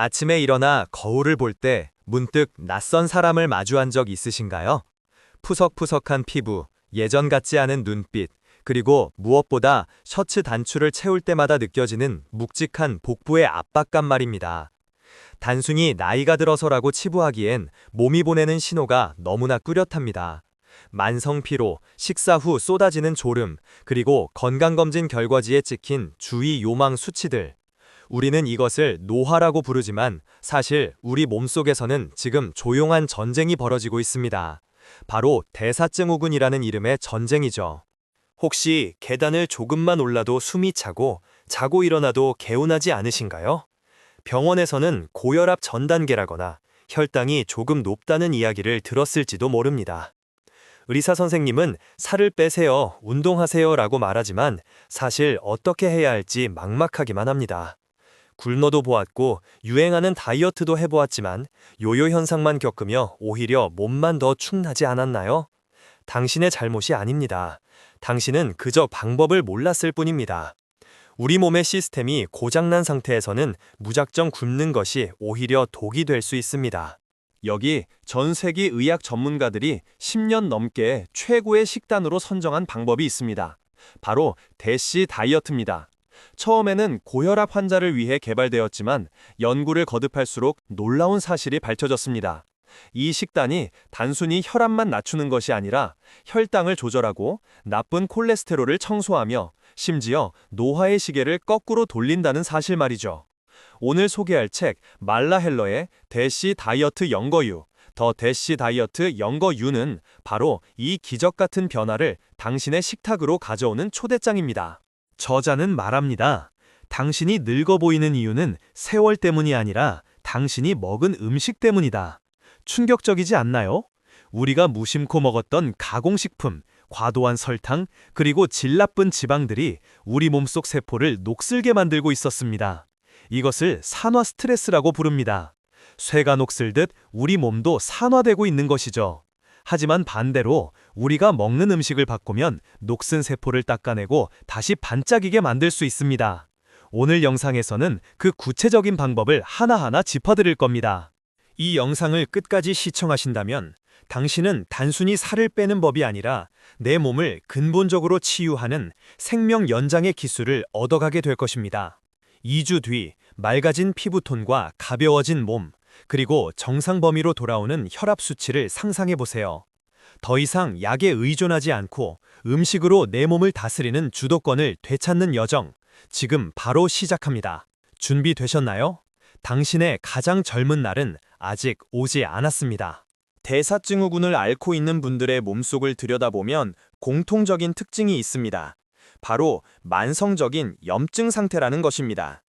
아침에 일어나 거울을 볼 때 문득 낯선 사람을 마주한 적 있으신가요? 푸석푸석한 피부, 예전 같지 않은 눈빛, 그리고 무엇보다 셔츠 단추를 채울 때마다 느껴지는 묵직한 복부의 압박감 말입니다. 단순히 나이가 들어서라고 치부하기엔 몸이 보내는 신호가 너무나 뚜렷합니다. 만성 피로, 식사 후 쏟아지는 졸음, 그리고 건강검진 결과지에 찍힌 주의 요망 수치들. 우리는 이것을 노화라고 부르지만 사실 우리 몸속에서는 지금 조용한 전쟁이 벌어지고 있습니다. 바로 대사증후군이라는 이름의 전쟁이죠. 혹시 계단을 조금만 올라도 숨이 차고 자고 일어나도 개운하지 않으신가요? 병원에서는 고혈압 전 단계라거나 혈당이 조금 높다는 이야기를 들었을지도 모릅니다. 의사 선생님은 살을 빼세요, 운동하세요 라고 말하지만 사실 어떻게 해야 할지 막막하기만 합니다. 굶어도 보았고 유행하는 다이어트도 해보았지만 요요 현상만 겪으며 오히려 몸만 더 축나지 않았나요? 당신의 잘못이 아닙니다. 당신은 그저 방법을 몰랐을 뿐입니다. 우리 몸의 시스템이 고장난 상태에서는 무작정 굶는 것이 오히려 독이 될 수 있습니다. 여기 전 세계 의학 전문가들이 10년 넘게 최고의 식단으로 선정한 방법이 있습니다. 바로 대시 다이어트입니다. 처음에는 고혈압 환자를 위해 개발되었지만 연구를 거듭할수록 놀라운 사실이 밝혀졌습니다. 이 식단이 단순히 혈압만 낮추는 것이 아니라 혈당을 조절하고 나쁜 콜레스테롤을 청소하며 심지어 노화의 시계를 거꾸로 돌린다는 사실 말이죠. 오늘 소개할 책 말라 헬러의 대시 다이어트 연거유, 더 대시 다이어트 연거유는 바로 이 기적 같은 변화를 당신의 식탁으로 가져오는 초대장입니다. 저자는 말합니다. 당신이 늙어 보이는 이유는 세월 때문이 아니라 당신이 먹은 음식 때문이다. 충격적이지 않나요? 우리가 무심코 먹었던 가공식품, 과도한 설탕, 그리고 질 나쁜 지방들이 우리 몸속 세포를 녹슬게 만들고 있었습니다. 이것을 산화 스트레스라고 부릅니다. 쇠가 녹슬듯 우리 몸도 산화되고 있는 것이죠. 하지만 반대로 우리가 먹는 음식을 바꾸면 녹슨 세포를 닦아내고 다시 반짝이게 만들 수 있습니다. 오늘 영상에서는 그 구체적인 방법을 하나하나 짚어드릴 겁니다. 이 영상을 끝까지 시청하신다면 당신은 단순히 살을 빼는 법이 아니라 내 몸을 근본적으로 치유하는 생명 연장의 기술을 얻어가게 될 것입니다. 2주 뒤 맑아진 피부톤과 가벼워진 몸, 그리고 정상 범위로 돌아오는 혈압 수치를 상상해 보세요. 더 이상 약에 의존하지 않고 음식으로 내 몸을 다스리는 주도권을 되찾는 여정, 지금 바로 시작합니다. 준비되셨나요? 당신의 가장 젊은 날은 아직 오지 않았습니다. 대사증후군을 앓고 있는 분들의 몸속을 들여다보면 공통적인 특징이 있습니다. 바로 만성적인 염증 상태라는 것입니다.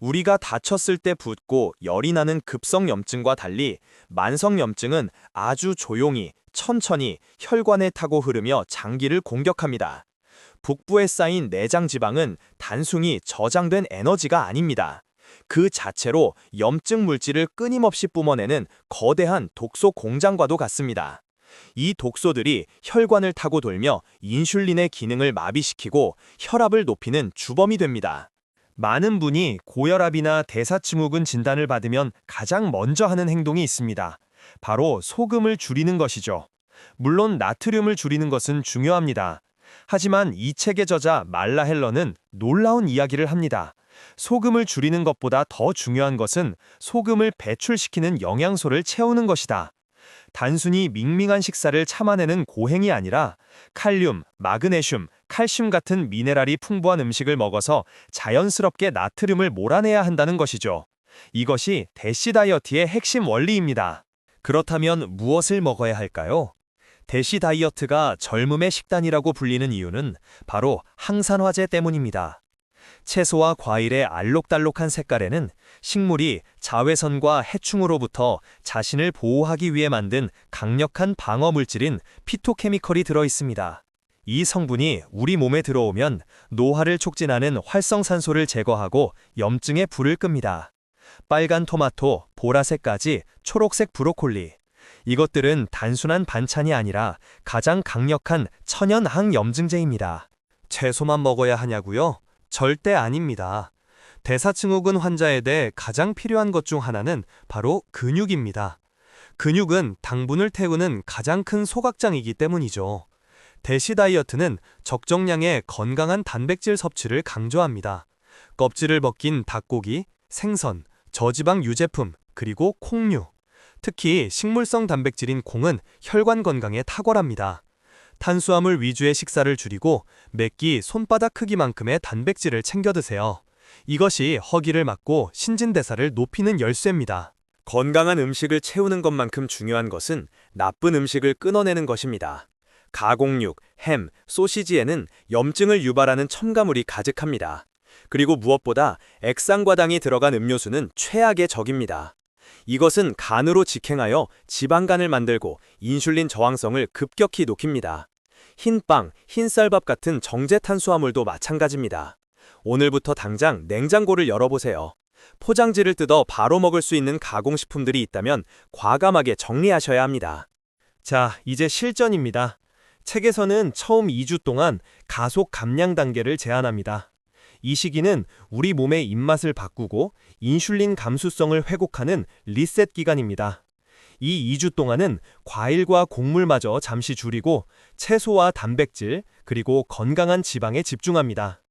우리가 다쳤을 때 붓고 열이 나는 급성 염증과 달리 만성 염증은 아주 조용히 천천히 혈관에 타고 흐르며 장기를 공격합니다. 북부에 쌓인 내장 지방은 단순히 저장된 에너지가 아닙니다. 그 자체로 염증 물질을 끊임없이 뿜어내는 거대한 독소 공장과도 같습니다. 이 독소들이 혈관을 타고 돌며 인슐린의 기능을 마비시키고 혈압을 높이는 주범이 됩니다. 많은 분이 고혈압이나 대사증후군 진단을 받으면 가장 먼저 하는 행동이 있습니다. 바로 소금을 줄이는 것이죠. 물론 나트륨을 줄이는 것은 중요합니다. 하지만 이 책의 저자 말라 헬러는 놀라운 이야기를 합니다. 소금을 줄이는 것보다 더 중요한 것은 소금을 배출시키는 영양소를 채우는 것이다. 단순히 밍밍한 식사를 참아내는 고행이 아니라 칼륨, 마그네슘, 칼슘 같은 미네랄이 풍부한 음식을 먹어서 자연스럽게 나트륨을 몰아내야 한다는 것이죠. 이것이 대시 다이어트의 핵심 원리입니다. 그렇다면 무엇을 먹어야 할까요? 대시 다이어트가 젊음의 식단이라고 불리는 이유는 바로 항산화제 때문입니다. 채소와 과일의 알록달록한 색깔에는 식물이 자외선과 해충으로부터 자신을 보호하기 위해 만든 강력한 방어 물질인 피토케미컬이 들어 있습니다. 이 성분이 우리 몸에 들어오면 노화를 촉진하는 활성산소를 제거하고 염증의 불을 끕니다. 빨간 토마토, 보라색까지 초록색 브로콜리. 이것들은 단순한 반찬이 아니라 가장 강력한 천연 항염증제입니다. 채소만 먹어야 하냐고요? 절대 아닙니다. 대사증후군 환자에 대해 가장 필요한 것 중 하나는 바로 근육입니다. 근육은 당분을 태우는 가장 큰 소각장이기 때문이죠. 대시 다이어트는 적정량의 건강한 단백질 섭취를 강조합니다. 껍질을 벗긴 닭고기, 생선, 저지방 유제품, 그리고 콩류. 특히 식물성 단백질인 콩은 혈관 건강에 탁월합니다. 탄수화물 위주의 식사를 줄이고 매끼 손바닥 크기만큼의 단백질을 챙겨 드세요. 이것이 허기를 막고 신진대사를 높이는 열쇠입니다. 건강한 음식을 채우는 것만큼 중요한 것은 나쁜 음식을 끊어내는 것입니다. 가공육, 햄, 소시지에는 염증을 유발하는 첨가물이 가득합니다. 그리고 무엇보다 액상과당이 들어간 음료수는 최악의 적입니다. 이것은 간으로 직행하여 지방간을 만들고 인슐린 저항성을 급격히 높입니다. 흰빵, 흰쌀밥 같은 정제 탄수화물도 마찬가지입니다. 오늘부터 당장 냉장고를 열어보세요. 포장지를 뜯어 바로 먹을 수 있는 가공식품들이 있다면 과감하게 정리하셔야 합니다. 자, 이제 실전입니다. 책에서는 처음 2주 동안 가속 감량 단계를 제안합니다. 이 시기는 우리 몸의 입맛을 바꾸고 인슐린 감수성을 회복하는 리셋 기간입니다. 이 2주 동안은 과일과 곡물마저 잠시 줄이고 채소와 단백질, 그리고 건강한 지방에 집중합니다.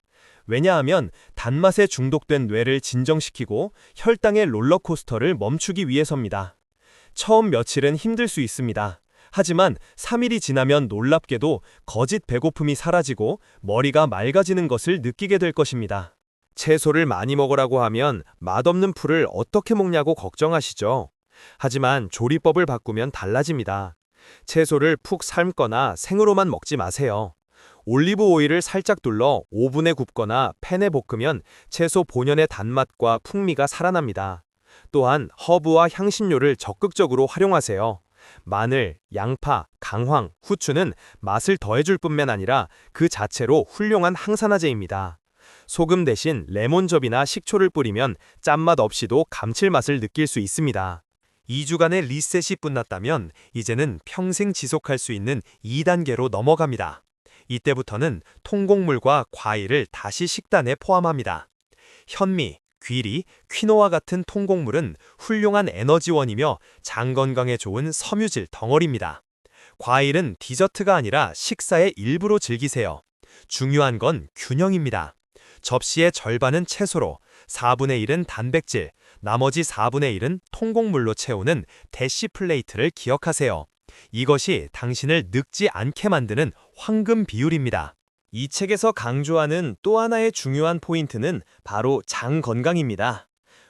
왜냐하면 단맛에 중독된 뇌를 진정시키고 혈당의 롤러코스터를 멈추기 위해서입니다. 처음 며칠은 힘들 수 있습니다. 하지만 3일이 지나면 놀랍게도 거짓 배고픔이 사라지고 머리가 맑아지는 것을 느끼게 될 것입니다. 채소를 많이 먹으라고 하면 맛없는 풀을 어떻게 먹냐고 걱정하시죠. 하지만 조리법을 바꾸면 달라집니다. 채소를 푹 삶거나 생으로만 먹지 마세요. 올리브 오일을 살짝 둘러 오븐에 굽거나 팬에 볶으면 채소 본연의 단맛과 풍미가 살아납니다. 또한 허브와 향신료를 적극적으로 활용하세요. 마늘, 양파, 강황, 후추는 맛을 더해줄 뿐만 아니라 그 자체로 훌륭한 항산화제입니다. 소금 대신 레몬즙이나 식초를 뿌리면 짠맛 없이도 감칠맛을 느낄 수 있습니다. 2주간의 리셋이 끝났다면 이제는 평생 지속할 수 있는 2단계로 넘어갑니다. 이때부터는 통곡물과 과일을 다시 식단에 포함합니다. 현미, 귀리, 퀴노와 같은 통곡물은 훌륭한 에너지원이며 장 건강에 좋은 섬유질 덩어리입니다. 과일은 디저트가 아니라 식사의 일부로 즐기세요. 중요한 건 균형입니다. 접시의 절반은 채소로, 4분의 1은 단백질, 나머지 4분의 1은 통곡물로 채우는 대시 플레이트를 기억하세요. 이것이 당신을 늙지 않게 만드는 황금 비율입니다. 이 책에서 강조하는 또 하나의 중요한 포인트는 바로 장 건강입니다.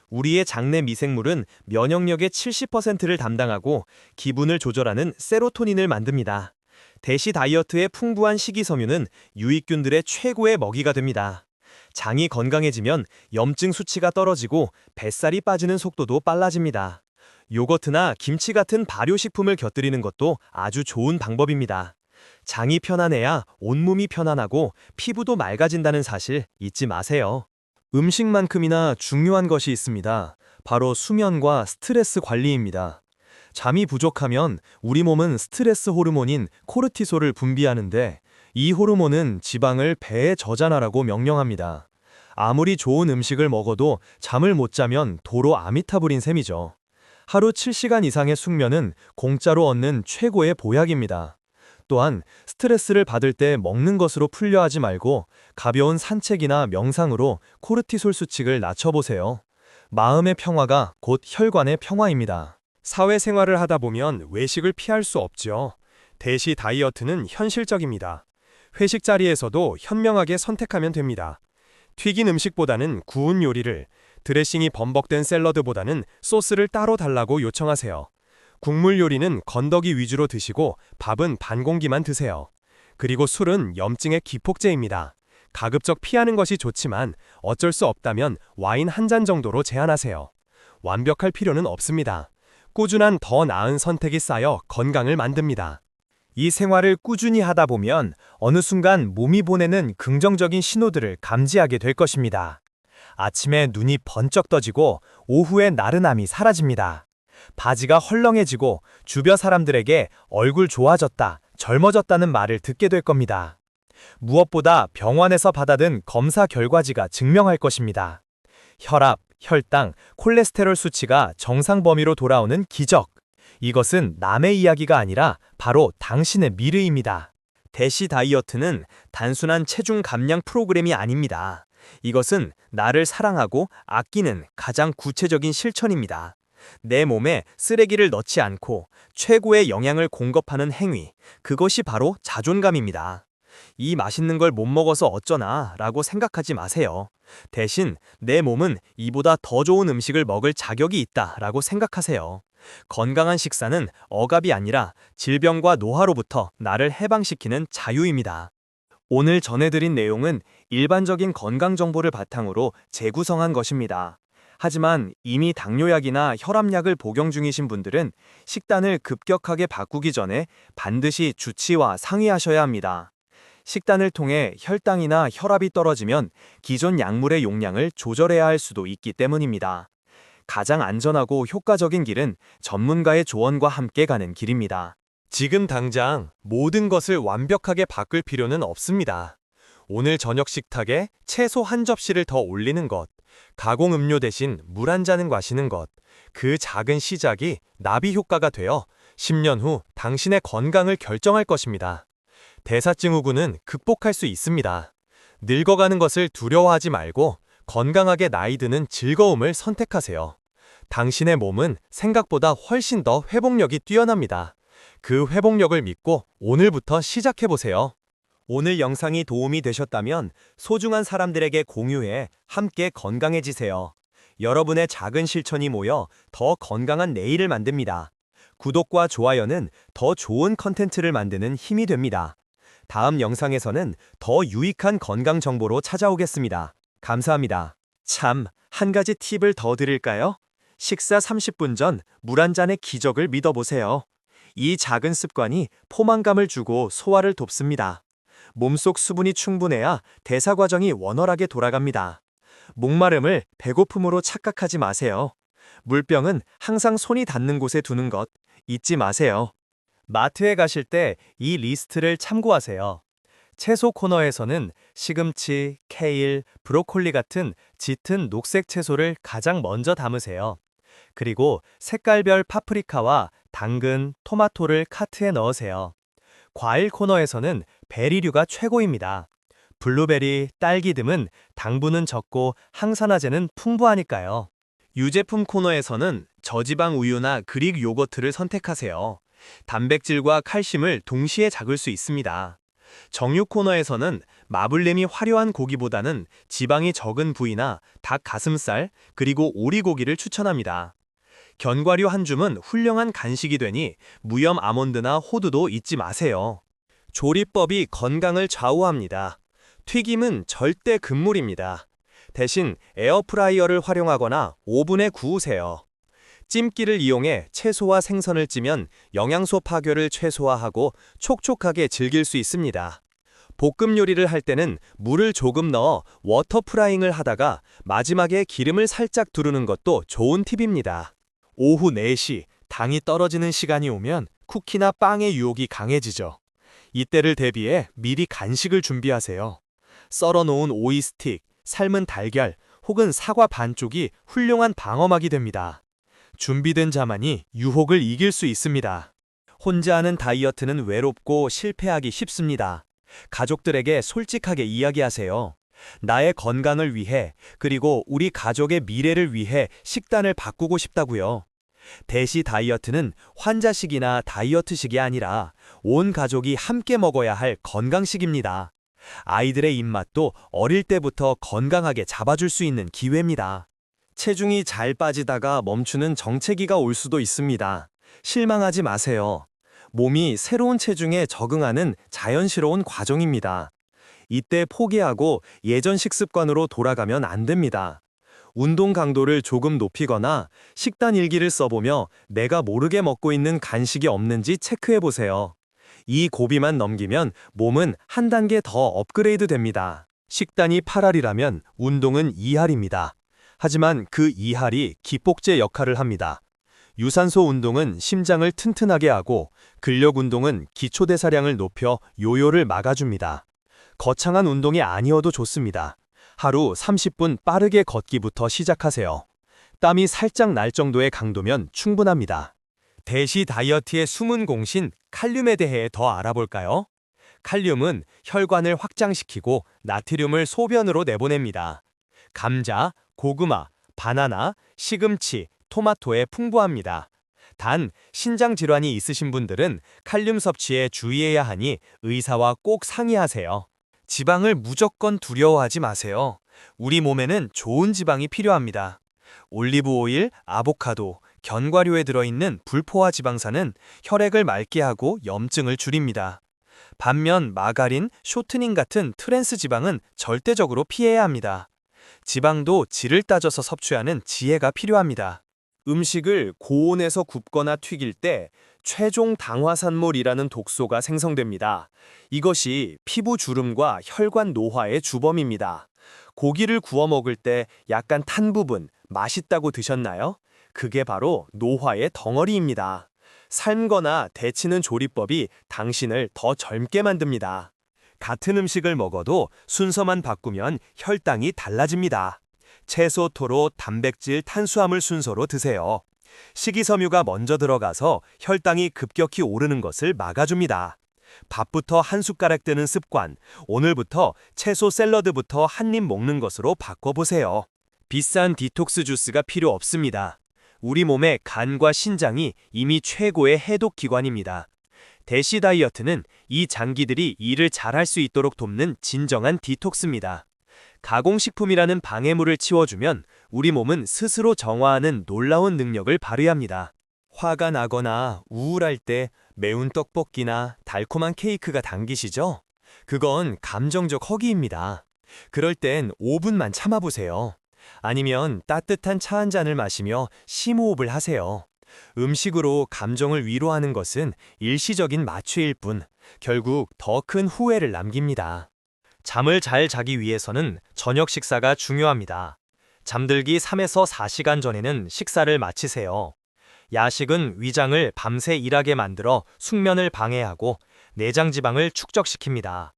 우리의 장내 미생물은 면역력의 70%를 담당하고 기분을 조절하는 세로토닌을 만듭니다. 대시 다이어트의 풍부한 식이섬유는 유익균들의 최고의 먹이가 됩니다. 장이 건강해지면 염증 수치가 떨어지고 뱃살이 빠지는 속도도 빨라집니다. 요거트나 김치 같은 발효식품을 곁들이는 것도 아주 좋은 방법입니다. 장이 편안해야 온몸이 편안하고 피부도 맑아진다는 사실 잊지 마세요. 음식만큼이나 중요한 것이 있습니다. 바로 수면과 스트레스 관리입니다. 잠이 부족하면 우리 몸은 스트레스 호르몬인 코르티솔을 분비하는데 이 호르몬은 지방을 배에 저장하라고 명령합니다. 아무리 좋은 음식을 먹어도 잠을 못 자면 도로 아미타불인 셈이죠. 하루 7시간 이상의 숙면은 공짜로 얻는 최고의 보약입니다. 또한 스트레스를 받을 때 먹는 것으로 풀려 하지 말고 가벼운 산책이나 명상으로 코르티솔 수칙을 낮춰보세요. 마음의 평화가 곧 혈관의 평화입니다. 사회생활을 하다 보면 외식을 피할 수 없죠. 대시 다이어트는 현실적입니다. 회식 자리에서도 현명하게 선택하면 됩니다. 튀긴 음식보다는 구운 요리를, 드레싱이 범벅된 샐러드보다는 소스를 따로 달라고 요청하세요. 국물 요리는 건더기 위주로 드시고 밥은 반 공기만 드세요. 그리고 술은 염증의 기폭제입니다. 가급적 피하는 것이 좋지만 어쩔 수 없다면 와인 한 잔 정도로 제한하세요. 완벽할 필요는 없습니다. 꾸준한 더 나은 선택이 쌓여 건강을 만듭니다. 이 생활을 꾸준히 하다 보면 어느 순간 몸이 보내는 긍정적인 신호들을 감지하게 될 것입니다. 아침에 눈이 번쩍 떠지고 오후에 나른함이 사라집니다. 바지가 헐렁해지고 주변 사람들에게 얼굴 좋아졌다, 젊어졌다는 말을 듣게 될 겁니다. 무엇보다 병원에서 받아든 검사 결과지가 증명할 것입니다. 혈압, 혈당, 콜레스테롤 수치가 정상 범위로 돌아오는 기적. 이것은 남의 이야기가 아니라 바로 당신의 미래입니다. 대시 다이어트는 단순한 체중 감량 프로그램이 아닙니다. 이것은 나를 사랑하고 아끼는 가장 구체적인 실천입니다. 내 몸에 쓰레기를 넣지 않고 최고의 영양을 공급하는 행위, 그것이 바로 자존감입니다. 이 맛있는 걸 못 먹어서 어쩌나 라고 생각하지 마세요. 대신 내 몸은 이보다 더 좋은 음식을 먹을 자격이 있다 라고 생각하세요. 건강한 식사는 억압이 아니라 질병과 노화로부터 나를 해방시키는 자유입니다. 오늘 전해드린 내용은 일반적인 건강 정보를 바탕으로 재구성한 것입니다. 하지만 이미 당뇨약이나 혈압약을 복용 중이신 분들은 식단을 급격하게 바꾸기 전에 반드시 주치와 상의하셔야 합니다. 식단을 통해 혈당이나 혈압이 떨어지면 기존 약물의 용량을 조절해야 할 수도 있기 때문입니다. 가장 안전하고 효과적인 길은 전문가의 조언과 함께 가는 길입니다. 지금 당장 모든 것을 완벽하게 바꿀 필요는 없습니다. 오늘 저녁 식탁에 채소 한 접시를 더 올리는 것, 가공 음료 대신 물 한 잔은 마시는 것, 그 작은 시작이 나비 효과가 되어 10년 후 당신의 건강을 결정할 것입니다. 대사증 후군은 극복할 수 있습니다. 늙어가는 것을 두려워하지 말고 건강하게 나이 드는 즐거움을 선택하세요. 당신의 몸은 생각보다 훨씬 더 회복력이 뛰어납니다. 그 회복력을 믿고 오늘부터 시작해보세요. 오늘 영상이 도움이 되셨다면 소중한 사람들에게 공유해 함께 건강해지세요. 여러분의 작은 실천이 모여 더 건강한 내일을 만듭니다. 구독과 좋아요는 더 좋은 컨텐츠를 만드는 힘이 됩니다. 다음 영상에서는 더 유익한 건강 정보로 찾아오겠습니다. 감사합니다. 참, 한 가지 팁을 더 드릴까요? 식사 30분 전 물 한 잔의 기적을 믿어보세요. 이 작은 습관이 포만감을 주고 소화를 돕습니다. 몸속 수분이 충분해야 대사 과정이 원활하게 돌아갑니다. 목마름을 배고픔으로 착각하지 마세요. 물병은 항상 손이 닿는 곳에 두는 것 잊지 마세요. 마트에 가실 때 이 리스트를 참고하세요. 채소 코너에서는 시금치, 케일, 브로콜리 같은 짙은 녹색 채소를 가장 먼저 담으세요. 그리고 색깔별 파프리카와 당근, 토마토를 카트에 넣으세요. 과일 코너에서는 베리류가 최고입니다. 블루베리, 딸기 등은 당분은 적고 항산화제는 풍부하니까요. 유제품 코너에서는 저지방 우유나 그릭 요거트를 선택하세요. 단백질과 칼슘을 동시에 잡을 수 있습니다. 정육 코너에서는 마블렘이 화려한 고기보다는 지방이 적은 부위나 닭 가슴살 그리고 오리고기를 추천합니다. 견과류 한 줌은 훌륭한 간식이 되니 무염 아몬드나 호두도 잊지 마세요. 조리법이 건강을 좌우합니다. 튀김은 절대 금물입니다. 대신 에어프라이어를 활용하거나 오븐에 구우세요. 찜기를 이용해 채소와 생선을 찌면 영양소 파괴를 최소화하고 촉촉하게 즐길 수 있습니다. 볶음 요리를 할 때는 물을 조금 넣어 워터 프라잉을 하다가 마지막에 기름을 살짝 두르는 것도 좋은 팁입니다. 오후 4시 당이 떨어지는 시간이 오면 쿠키나 빵의 유혹이 강해지죠. 이때를 대비해 미리 간식을 준비하세요. 썰어 놓은 오이 스틱, 삶은 달걀 혹은 사과 반쪽이 훌륭한 방어막이 됩니다. 준비된 자만이 유혹을 이길 수 있습니다. 혼자 하는 다이어트는 외롭고 실패하기 쉽습니다. 가족들에게 솔직하게 이야기하세요. 나의 건강을 위해 그리고 우리 가족의 미래를 위해 식단을 바꾸고 싶다고요. 대시 다이어트는 환자식이나 다이어트식이 아니라 온 가족이 함께 먹어야 할 건강식입니다. 아이들의 입맛도 어릴 때부터 건강하게 잡아줄 수 있는 기회입니다. 체중이 잘 빠지다가 멈추는 정체기가 올 수도 있습니다. 실망하지 마세요. 몸이 새로운 체중에 적응하는 자연스러운 과정입니다. 이때 포기하고 예전 식습관으로 돌아가면 안 됩니다. 운동 강도를 조금 높이거나 식단 일기를 써보며 내가 모르게 먹고 있는 간식이 없는지 체크해 보세요. 이 고비만 넘기면 몸은 한 단계 더 업그레이드 됩니다. 식단이 8알이라면 운동은 2알입니다. 하지만 그 2할이 기폭제 역할을 합니다. 유산소 운동은 심장을 튼튼하게 하고 근력 운동은 기초대사량을 높여 요요를 막아줍니다. 거창한 운동이 아니어도 좋습니다. 하루 30분 빠르게 걷기부터 시작하세요. 땀이 살짝 날 정도의 강도면 충분합니다. 대시 다이어트의 숨은 공신 칼륨에 대해 더 알아볼까요? 칼륨은 혈관을 확장시키고 나트륨을 소변으로 내보냅니다. 감자, 고구마, 바나나, 시금치, 토마토에 풍부합니다. 단, 신장 질환이 있으신 분들은 칼륨 섭취에 주의해야 하니 의사와 꼭 상의하세요. 지방을 무조건 두려워하지 마세요. 우리 몸에는 좋은 지방이 필요합니다. 올리브 오일, 아보카도, 견과류에 들어있는 불포화 지방산은 혈액을 맑게 하고 염증을 줄입니다. 반면 마가린, 쇼트닝 같은 트랜스 지방은 절대적으로 피해야 합니다. 지방도 질을 따져서 섭취하는 지혜가 필요합니다. 음식을 고온에서 굽거나 튀길 때 최종 당화산몰이라는 독소가 생성됩니다. 이것이 피부 주름과 혈관 노화의 주범입니다. 고기를 구워 먹을 때 약간 탄 부분 맛있다고 드셨나요? 그게 바로 노화의 덩어리입니다. 삶거나 데치는 조리법이 당신을 더 젊게 만듭니다. 같은 음식을 먹어도 순서만 바꾸면 혈당이 달라집니다. 채소, 토로, 단백질, 탄수화물 순서로 드세요. 식이섬유가 먼저 들어가서 혈당이 급격히 오르는 것을 막아줍니다. 밥부터 한 숟가락 드는 습관, 오늘부터 채소 샐러드부터 한 입 먹는 것으로 바꿔보세요. 비싼 디톡스 주스가 필요 없습니다. 우리 몸의 간과 신장이 이미 최고의 해독 기관입니다. 대시 다이어트는 이 장기들이 일을 잘할 수 있도록 돕는 진정한 디톡스입니다. 가공식품이라는 방해물을 치워주면 우리 몸은 스스로 정화하는 놀라운 능력을 발휘합니다. 화가 나거나 우울할 때 매운 떡볶이나 달콤한 케이크가 당기시죠? 그건 감정적 허기입니다. 그럴 땐 5분만 참아보세요. 아니면 따뜻한 차 한 잔을 마시며 심호흡을 하세요. 음식으로 감정을 위로하는 것은 일시적인 마취일 뿐, 결국 더 큰 후회를 남깁니다. 잠을 잘 자기 위해서는 저녁 식사가 중요합니다. 잠들기 3에서 4시간 전에는 식사를 마치세요. 야식은 위장을 밤새 일하게 만들어 숙면을 방해하고 내장 지방을 축적시킵니다.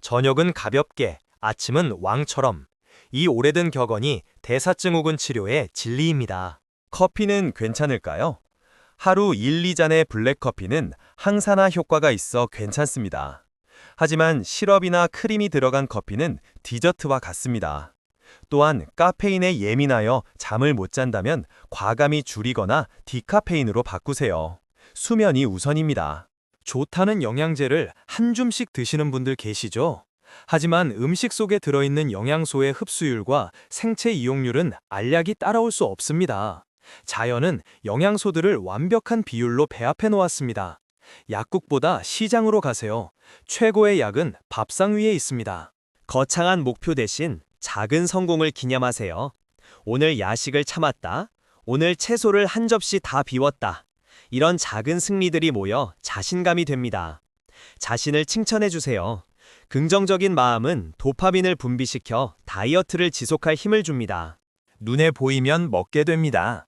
저녁은 가볍게, 아침은 왕처럼. 이 오래된 격언이 대사증후군 치료의 진리입니다. 커피는 괜찮을까요? 하루 1, 2잔의 블랙커피는 항산화 효과가 있어 괜찮습니다. 하지만 시럽이나 크림이 들어간 커피는 디저트와 같습니다. 또한 카페인에 예민하여 잠을 못 잔다면 과감히 줄이거나 디카페인으로 바꾸세요. 수면이 우선입니다. 좋다는 영양제를 한 줌씩 드시는 분들 계시죠? 하지만 음식 속에 들어있는 영양소의 흡수율과 생체 이용률은 알약이 따라올 수 없습니다. 자연은 영양소들을 완벽한 비율로 배합해 놓았습니다. 약국보다 시장으로 가세요. 최고의 약은 밥상 위에 있습니다. 거창한 목표 대신 작은 성공을 기념하세요. 오늘 야식을 참았다. 오늘 채소를 한 접시 다 비웠다. 이런 작은 승리들이 모여 자신감이 됩니다. 자신을 칭찬해 주세요. 긍정적인 마음은 도파민을 분비시켜 다이어트를 지속할 힘을 줍니다. 눈에 보이면 먹게 됩니다.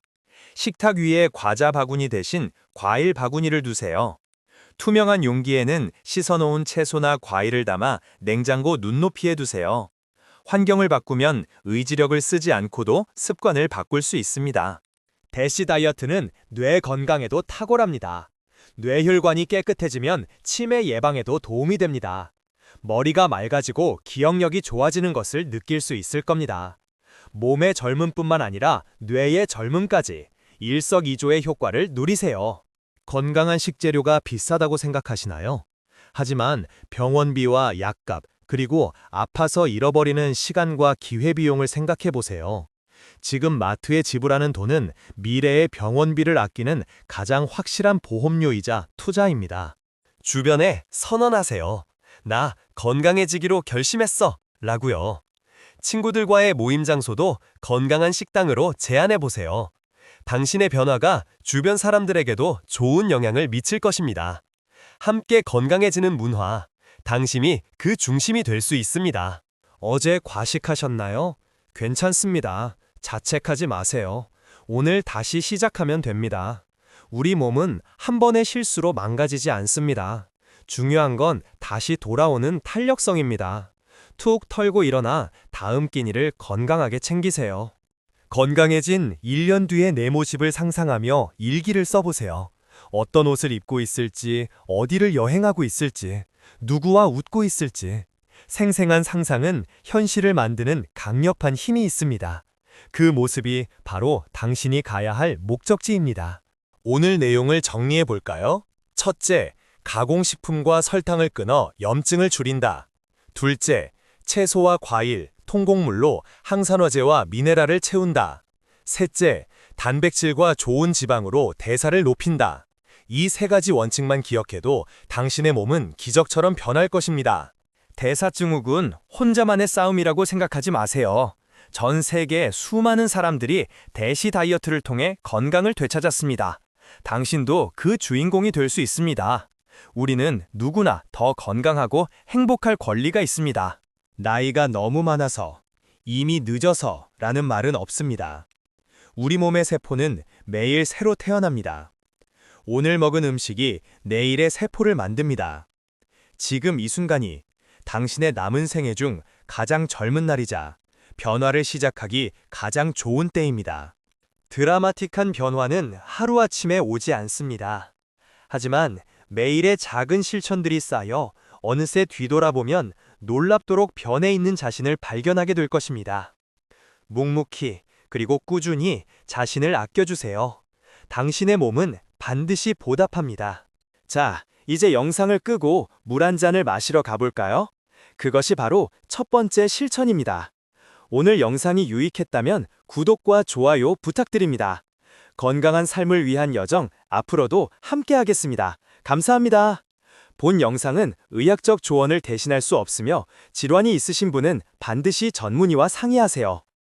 식탁 위에 과자 바구니 대신 과일 바구니를 두세요. 투명한 용기에는 씻어놓은 채소나 과일을 담아 냉장고 눈높이에 두세요. 환경을 바꾸면 의지력을 쓰지 않고도 습관을 바꿀 수 있습니다. 대시 다이어트는 뇌 건강에도 탁월합니다. 뇌혈관이 깨끗해지면 치매 예방에도 도움이 됩니다. 머리가 맑아지고 기억력이 좋아지는 것을 느낄 수 있을 겁니다. 몸의 젊음뿐만 아니라 뇌의 젊음까지 일석이조의 효과를 누리세요. 건강한 식재료가 비싸다고 생각하시나요? 하지만 병원비와 약값, 그리고 아파서 잃어버리는 시간과 기회비용을 생각해 보세요. 지금 마트에 지불하는 돈은 미래의 병원비를 아끼는 가장 확실한 보험료이자 투자입니다. 주변에 선언하세요. 나 건강해지기로 결심했어. 라고요. 친구들과의 모임 장소도 건강한 식당으로 제안해 보세요. 당신의 변화가 주변 사람들에게도 좋은 영향을 미칠 것입니다. 함께 건강해지는 문화, 당신이 그 중심이 될 수 있습니다. 어제 과식하셨나요? 괜찮습니다. 자책하지 마세요. 오늘 다시 시작하면 됩니다. 우리 몸은 한 번의 실수로 망가지지 않습니다. 중요한 건 다시 돌아오는 탄력성입니다. 툭 털고 일어나 다음 끼니를 건강하게 챙기세요. 건강해진 1년 뒤의 내 모습을 상상하며 일기를 써보세요. 어떤 옷을 입고 있을지, 어디를 여행하고 있을지, 누구와 웃고 있을지. 생생한 상상은 현실을 만드는 강력한 힘이 있습니다. 그 모습이 바로 당신이 가야 할 목적지입니다. 오늘 내용을 정리해 볼까요? 첫째, 가공식품과 설탕을 끊어 염증을 줄인다. 둘째, 채소와 과일, 통곡물로 항산화제와 미네랄을 채운다. 셋째, 단백질과 좋은 지방으로 대사를 높인다. 이 세 가지 원칙만 기억해도 당신의 몸은 기적처럼 변할 것입니다. 대사증후군 혼자만의 싸움이라고 생각하지 마세요. 전 세계 수많은 사람들이 대시 다이어트를 통해 건강을 되찾았습니다. 당신도 그 주인공이 될 수 있습니다. 우리는 누구나 더 건강하고 행복할 권리가 있습니다. 나이가 너무 많아서, 이미 늦어서 라는 말은 없습니다. 우리 몸의 세포는 매일 새로 태어납니다. 오늘 먹은 음식이 내일의 세포를 만듭니다. 지금 이 순간이 당신의 남은 생애 중 가장 젊은 날이자 변화를 시작하기 가장 좋은 때입니다. 드라마틱한 변화는 하루아침에 오지 않습니다. 하지만 매일의 작은 실천들이 쌓여 어느새 뒤돌아보면 놀랍도록 변해 있는 자신을 발견하게 될 것입니다. 묵묵히 그리고 꾸준히 자신을 아껴주세요. 당신의 몸은 반드시 보답합니다. 자, 이제 영상을 끄고 물 한 잔을 마시러 가볼까요? 그것이 바로 첫 번째 실천입니다. 오늘 영상이 유익했다면 구독과 좋아요 부탁드립니다. 건강한 삶을 위한 여정 앞으로도 함께 하겠습니다. 감사합니다. 본 영상은 의학적 조언을 대신할 수 없으며 질환이 있으신 분은 반드시 전문의와 상의하세요.